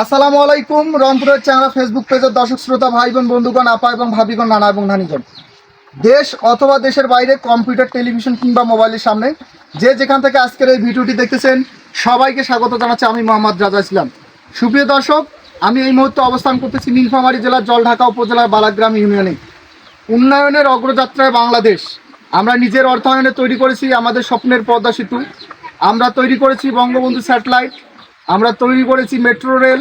আসসালামু আলাইকুম, রংপুরের চ্যানেল ফেসবুক পেজের দর্শক, শ্রোতা ভাই বোন বন্ধুগণ, আপা এবং ভাবিগণ, নানা এবং নানিগণ। দেশ অথবা দেশের বাইরে কম্পিউটার, টেলিভিশন কিংবা মোবাইলের সামনে যে যেখান থেকে আজকের এই ভিডিওটি দেখতেছেন, সবাইকে স্বাগত জানাচ্ছি। আমি মোহাম্মদ রাজা ইসলাম। সুপ্রিয় দর্শক, আমি এই মুহূর্তে অবস্থান করতেছি নীলফামারী জেলার জলঢাকা উপজেলার বালাগ্রাম ইউনিয়নে। উন্নয়নের অগ্রযাত্রায় বাংলাদেশ। আমরা নিজের অর্থায়নে তৈরি করেছি আমাদের স্বপ্নের পদ্মা সেতু। আমরা তৈরি করেছি বঙ্গবন্ধু স্যাটেলাইট। আমরা তৈরি করেছি মেট্রো রেল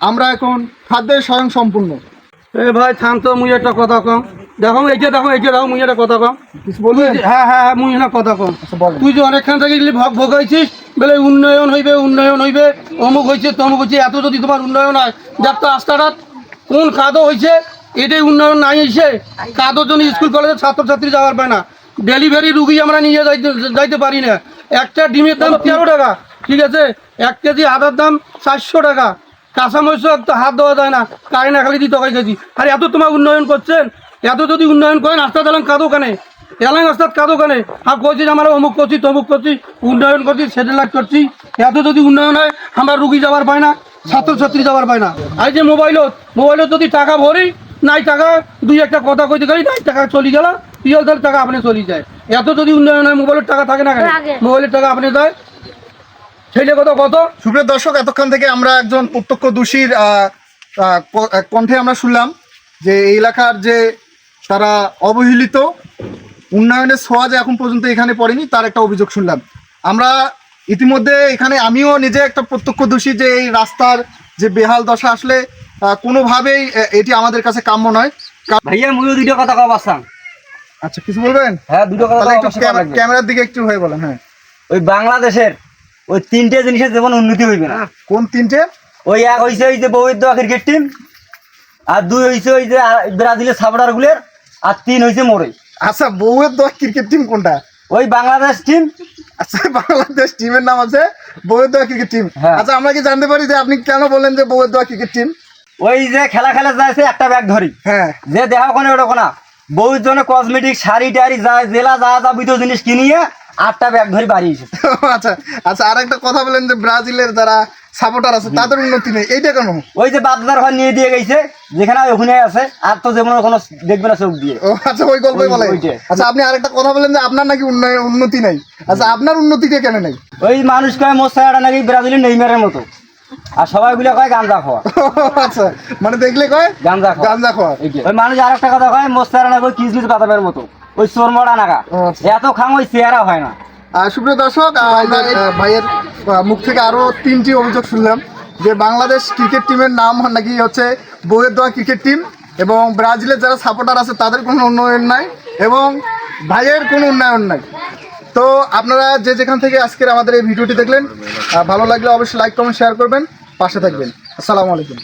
আমরা এখন খাদ্যে স্বয়ং সম্পূর্ণ। এ ভাই থাম তো মুই একটা কথা কম। দেখো এই যে দেখো এই যে দেখো মুই একটা কথা কম। কিছু বলবেন হ্যাঁ হ্যাঁ হ্যাঁ মুই একটা কথা কম। আচ্ছা তুই যে অনেকখান থেকে গেলি ভগ ভগাইছিস বলে উন্নয়ন হইবে উন্নয়ন হইবে অমুক হয়েছে তমুক হয়েছে এত যদি তোমার উন্নয়ন হয় দেখ তো রাস্তাটা কোন কাদো হয়েছে এটাই উন্নয়ন নাই এসে কাদোর জন্য স্কুল কলেজের ছাত্রছাত্রী যাওয়ার পায় না। ডেলিভারি রুগী আমরা নিয়ে যাইতে যাইতে পারি না। একটা ডিমের দাম তেরো টাকা। ঠিক আছে? এক কেজি আদার দাম চারশো টাকা। কাঁচামরিচ তো হাত দেওয়া যায় না। কারে না খালি দিতে কেজি। আর এত তোমার উন্নয়ন করছেন? এত যদি উন্নয়ন করেন রাস্তা দিলাম কাদো কানে। এলাম রাস্তার কাদো কানে। আর কইছি আমরা অমুক করছি তমুক করছি উন্নয়ন করছি স্যাটেলাইট করছি। এত যদি উন্নয়ন হয় আমরা রুগী যাওয়ার পায় না ছাত্রছাত্রী যাওয়ার পায় না। আর যে মোবাইলত মোবাইলত যদি টাকা ভরি নাই টাকা দুই একটা কথা কইতে গেলি নাই টাকা চলে গেল। পিওল টাকা আপনি চলে যায়। এত যদি উন্নয়ন হয় মোবাইলের টাকা থাকে না কেন? মোবাইলের টাকা আপনি দেয় সেইটা কত কত? সুপ্রিয় দর্শক এতক্ষণ থেকে আমরা একজন প্রত্যক্ষদর্শীর আহ, আহ, কণ্ঠে আমরা শুনলাম যে এই এলাকার যে তারা অবহেলিত উন্নয়নের ছোঁয়া যে এখন পর্যন্ত এখানে পড়েনি তার একটা অভিযোগ শুনলাম। আমরা ইতিমধ্যে এখানে আমিও নিজে একটা প্রত্যক্ষদর্শী যে এই রাস্তার যে বেহাল দশা আসলে আহ, কোনোভাবেই এটি আমাদের কাছে কাম্য নয়। ভাইয়া মুইও দুটো কথা কব আসলাম আচ্ছা কিছু বলবেন? হ্যাঁ দুটো কথা একটু। ক্যামেরার দিকে একটু হয়ে বলেন হ্যাঁ। ওই বাংলাদেশের ওই তিনটে জিনিসের যেমন উন্নতি হইবে না। কোন তিনটে? ওই এক হইছে ওই যে বউয়ের দেওয়া ক্রিকেট টিম আর দুই হইছে ওই যে ব্রাজিলের সাপোর্টার গুলের আর তিন হইছে মোরে। আচ্ছা বউয়ের দশ ক্রিকেট টিম কোনটা? ওই বাংলাদেশ টিম আচ্ছা বাংলাদেশ টিমের নাম আছে বউয়ের দোয়া ক্রিকেট টিম হ্যাঁ। আচ্ছা আমরা কি জানতে পারি যে আপনি কেন বললেন যে বউয়ের দোয়া ক্রিকেট টিম ওই যে খেলা খেলা যাইছে একটা ব্যাগ ধরি। হ্যাঁ। যে দেখা কোনে ওটা কোনা বউর জন্য কসমেটিক শাড়ি টাড়ি যা জেলা যা যা বিত জিনিস কিনিয়ে আটটা ব্যাগ ধরি বাড়ি আচ্ছা আচ্ছা আর একটা কথা বলেন যে ব্রাজিলের যারা সাপোর্টার আছে তাদের উন্নতি নেই এইটা কেন? ওই যে বাপদার ঘর নিয়ে দিয়ে গেছে যেখানে ওখানে আছে আর তো যেমন কোনো দেখবে না চোখ দিয়ে। ও আচ্ছা ওই গল্পই বলে। আচ্ছা আপনি আরেকটা কথা বলেন যে আপনার নাকি উন্নয়ন উন্নতি নাই। আচ্ছা আপনার উন্নতিটা কেন নেই? ওই মানুষ কয় মোস্তাটা নাকি ব্রাজিলের নেইমারের মতো। আর সবাই গুলো কয় গাঞ্জা খাওয়া আচ্ছা মানে দেখলে কয় গাঞ্জা খাওয়া গাঞ্জা খাওয়া ওই মানুষ আর একটা কথা কয় মোস্তারা নাকি কিসমিস বাতাবের মতো। ওই চোরমড়া নাগা। আচ্ছা। এত খাং ওই চেহারা হয় না। সুপ্রিয় দর্শক ভাইয়ের মুখ থেকে আরও তিনটি অভিযোগ শুনলাম যে বাংলাদেশ ক্রিকেট টিমের নাম নাকি হচ্ছে বইয়ের দোয়া ক্রিকেট টিম এবং ব্রাজিলের যারা সাপোর্টার আছে তাদের কোনো উন্নয়ন নাই এবং ভাইয়ের কোনো উন্নয়ন নাই। তো আপনারা যে যেখান থেকে আজকের আমাদের এই ভিডিওটি দেখলেন ভালো লাগলে অবশ্যই লাইক কমেন্ট শেয়ার করবেন পাশে থাকবেন। আসসালামু আলাইকুম।